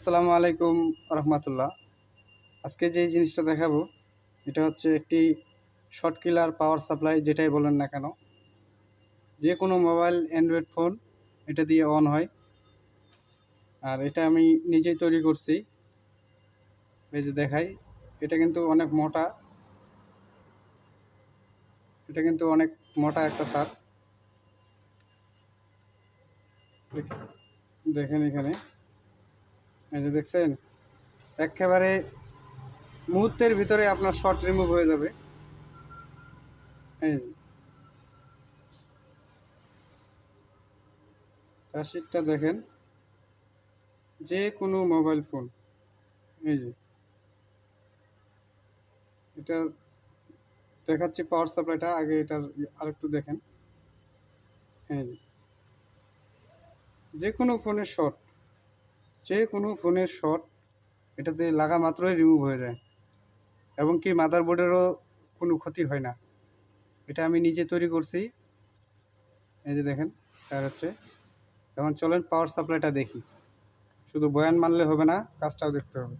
আসসালামু আলাইকুম রহমতুল্লাহ। আজকে যে জিনিসটা দেখাবো, এটা হচ্ছে একটি শর্ট কিলার পাওয়ার সাপ্লাই যেটাই বলেন না কেন। যে কোনো মোবাইল অ্যান্ড্রয়েড ফোন এটা দিয়ে অন হয়। আর এটা আমি নিজেই তৈরি করছি। এই যে দেখাই, এটা কিন্তু অনেক মোটা। এটা কিন্তু অনেক মোটা একটা তার। দেখেন এখানে। এই যে দেখছেন, একেবারে মুহূর্তের ভিতরে আপনার শর্ট রিমুভ হয়ে যাবে। এই তার দেখেন, যে কোনো মোবাইল ফোন এই যে। এটার দেখাচ্ছি পাওয়ার সাপ্লাইটা আগে এটার আরেকটু দেখেন। এই যে। যে কোনো ফোনের শর্ট যে কোনো ফোনের শর্ট এটাতে লাগা মাত্রই রিমুভ হয়ে যায়। এবং কি মাদারবোর্ডেরও কোনো ক্ষতি হয় না। এটা আমি নিজে তৈরি করছি। এই যে দেখেন তার হচ্ছে এখন চলেন পাওয়ার সাপ্লাইটা দেখি। শুধু বয়ান মারলে হবে না, কাজটাও দেখতে হবে।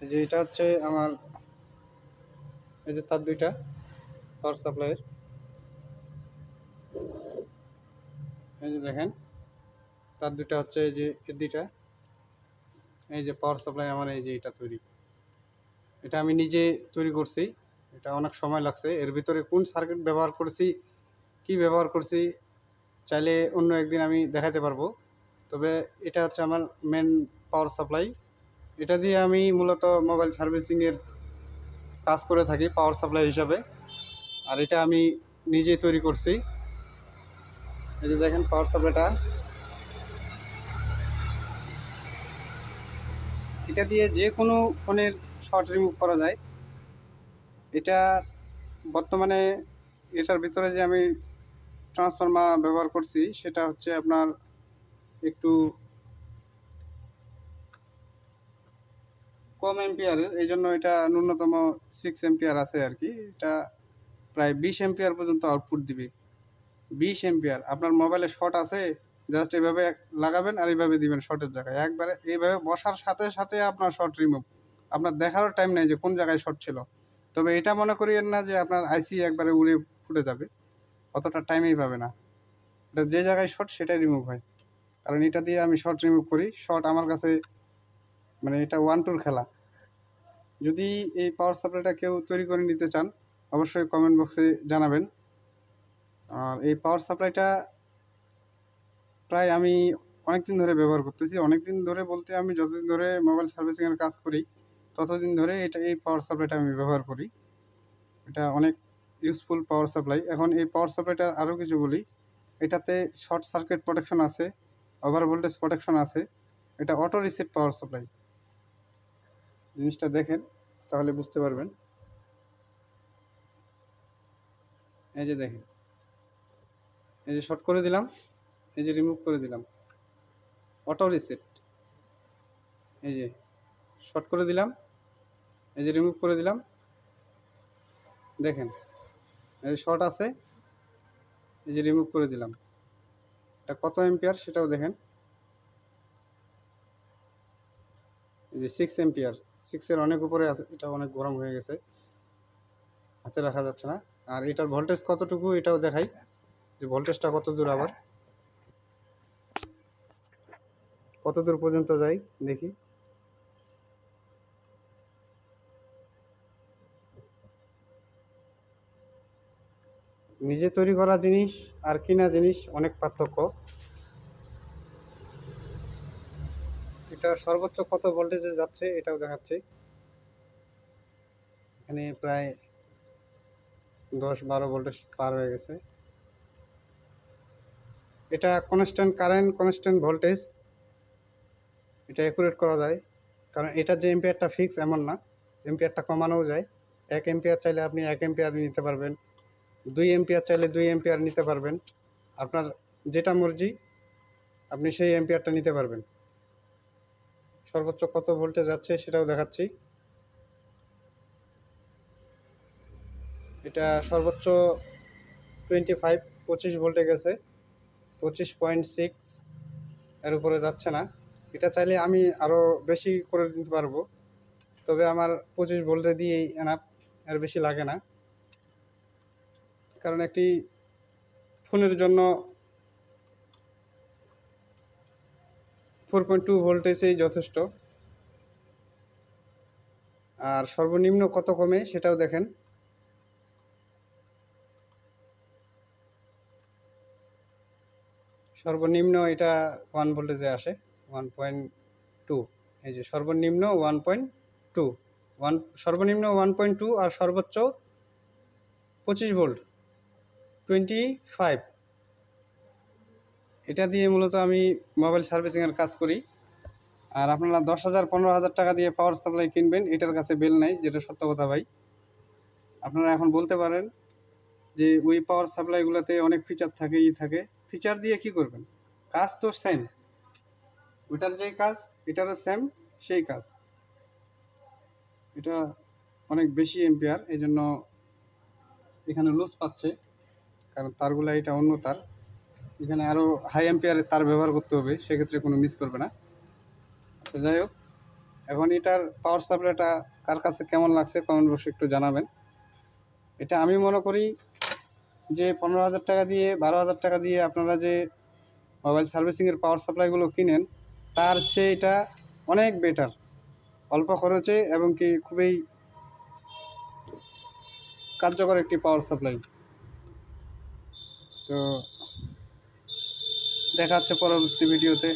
এই যে এটা হচ্ছে আমার, এই যে তার দুইটা পাওয়ার সাপ্লাইয়ের এই যে দেখেন, তার দুইটা হচ্ছে এই যে দুইটা। এই যে পাওয়ার সাপ্লাই আমার এই যে এটা তৈরি। এটা আমি নিজে তৈরি করছি। এটা অনেক সময় লাগছে। এর ভিতরে কোন সার্কিট ব্যবহার করছি, কি ব্যবহার করছি, চাইলে অন্য একদিন আমি দেখাতে পারব। তবে এটা হচ্ছে আমার মেন পাওয়ার সাপ্লাই এটা দিয়ে আমি মূলত মোবাইল সার্ভিসিংয়ের কাজ করে থাকি পাওয়ার সাপ্লাই হিসাবে। আর এটা আমি নিজেই তৈরি করছি। এই যে দেখেন পাওয়ার সাপ্লাইটা এটা দিয়ে যে কোনো ফোনের শর্ট রিমুভ করা যায়। এটা বর্তমানে এটার ভিতরে যে আমি ট্রান্সফর্মার ব্যবহার করছি, সেটা হচ্ছে আপনার একটু কম এম্পিয়ারের এই জন্য এটা ন্যূনতম সিক্স এম্পিয়ার আছে আর কি। এটা প্রায় বিশ এম্পিয়ার পর্যন্ত আউটপুট দিবে। বিশ এম্পিয়ার আপনার মোবাইলে শর্ট আছে জাস্ট এভাবে লাগাবেন আর এইভাবে দিবেন শর্টের জায়গায়। একবারে এইভাবে বসার সাথে সাথে আপনার শর্ট রিমুভ আপনার দেখারও টাইম নেই যে কোন জায়গায় শর্ট ছিল। তবে এটা মনে করিয়েন না যে আপনার আইসি একবারে উড়ে ফুটে যাবে। অতটা টাইমেই পাবে না। এটা যে জায়গায় শর্ট সেটাই রিমুভ হয়। কারণ এটা দিয়ে আমি শর্ট রিমুভ করি। শর্ট আমার কাছে মানে এটা ওয়ান টুর খেলা। যদি এই পাওয়ার সাপ্লাইটা কেউ তৈরি করে নিতে চান, অবশ্যই কমেন্ট বক্সে জানাবেন। আর এই পাওয়ার সাপ্লাইটা প্রায় আমি অনেক দিন ধরে ব্যবহার করতেছি। অনেক দিন ধরে বলতে আমি যতদিন ধরে মোবাইল সার্ভিসিংয়ের কাজ করি, ততদিন ধরে এটা এই পাওয়ার সাপ্লাইটা আমি ব্যবহার করি। এটা অনেক ইউজফুল পাওয়ার সাপ্লাই এখন এই পাওয়ার সাপ্লাইটার আরও কিছু বলি। এটাতে শর্ট সার্কিট প্রোটেকশন আছে ওভার ভোল্টেজ প্রোটেকশন আছে, এটা অটো রিসেট পাওয়ার সাপ্লাই জিনিসটা দেখেন, তাহলে বুঝতে পারবেন। এই যে দেখেন, এই যে শর্ট করে দিলাম। এই যে রিমুভ করে দিলাম। অটো রিসেট এই যে শর্ট করে দিলাম। এই যে রিমুভ করে দিলাম। দেখেন, এই শর্ট আছে। এই যে রিমুভ করে দিলাম। এটা কত এম্পিয়ার সেটাও দেখেন। এই যে সিক্স এম্পিয়ার সিক্সের অনেক উপরে আছে এটা অনেক গরম হয়ে গেছে। হাতে রাখা যাচ্ছে না। আর এটার ভোল্টেজ কতটুকু এটাও দেখাই। যে ভোল্টেজটা কত দূর আবার? কত দূর পর্যন্ত যাই, দেখি। নিজে তৈরি করা জিনিস আর কিনা জিনিস অনেক পার্থক্য। এটা সর্বোচ্চ কত ভোল্টেজে যাচ্ছে এটাও দেখাচ্ছে। এখানে প্রায় দশ বারো ভোল্টেজ পার হয়ে গেছে। এটা কনস্ট্যান্ট কারেন্ট কনস্ট্যান্ট ভোল্টেজ এটা অ্যাকুরেট করা যায়। কারণ এটা যে এম্পিয়ারটা ফিক্স এমন না এম্পিয়ারটা কমানোও যায়। এক এম্পিয়ার চাইলে আপনি এক এম্পিয়ার নিতে পারবেন, দুই এম্পিয়ার চাইলে দুই এম্পিয়ার নিতে পারবেন। আপনার যেটা মর্জি, আপনি সেই এম্পিয়ারটা নিতে পারবেন। সর্বোচ্চ কত ভোল্টে যাচ্ছে সেটাও দেখাচ্ছি। এটা সর্বোচ্চ টোয়েন্টি ফাইভ পঁচিশ ভোল্টে গেছে। পঁচিশ পয়েন্ট সিক্স এর উপরে যাচ্ছে না। এটা চাইলে আমি আরও বেশি করে দিতে পারব। তবে আমার পঁচিশ ভোল্টে দিয়েই এনাফ এর বেশি লাগে না। কারণ একটি ফোনের জন্য ফোর পয়েন্ট টু ভোল্টেজেই যথেষ্ট। আর সর্বনিম্ন কত কমে সেটাও দেখেন। সর্বনিম্ন এটা ওয়ান ভোল্টেজে আসে। ওয়ান পয়েন্ট টু এই যে সর্বনিম্ন ওয়ান পয়েন্ট টু ওয়ান সর্বনিম্ন ওয়ান পয়েন্ট টু আর সর্বোচ্চ পঁচিশ ভোল্ট টোয়েন্টি ফাইভ এটা দিয়ে মূলত আমি মোবাইল সার্ভিসিংয়ের কাজ করি। আর আপনারা দশ হাজার, পনেরো হাজার টাকা দিয়ে পাওয়ার সাপ্লাই কিনবেন, এটার কাছে বিল নাই, যেটা সত্য কথা ভাই। আপনারা এখন বলতে পারেন যে ওই পাওয়ার সাপ্লাইগুলোতে অনেক ফিচার থাকে, ই থাকে। ফিচার দিয়ে কি করবেন? কাজ তো সেম ওইটার যে কাজ, এটারও সেম সেই কাজ। এটা অনেক বেশি এম্পিয়ার এই জন্য এখানে লুজ পাচ্ছে, কারণ তারগুলো এটা অন্য তার। এখানে আরও হাই এম্পিয়ারের তার ব্যবহার করতে হবে, সেক্ষেত্রে কোনো মিস করবে না। তো যাই হোক, এখন এটার পাওয়ার সাপ্লাইটা কার কাছে কেমন লাগছে কমেন্ট বক্সে একটু জানাবেন। এটা আমি মনে করি যে পনেরো হাজার টাকা দিয়ে, বারো হাজার টাকা দিয়ে আপনারা যে মোবাইল সার্ভিসিংয়ের পাওয়ার সাপ্লাইগুলো কিনেন তার চেয়ে এটা অনেক বেটার অল্প খরচে এবং কি খুবই কার্যকর একটি পাওয়ার সাপ্লাই তো দেখা হচ্ছে পরবর্তী ভিডিওতে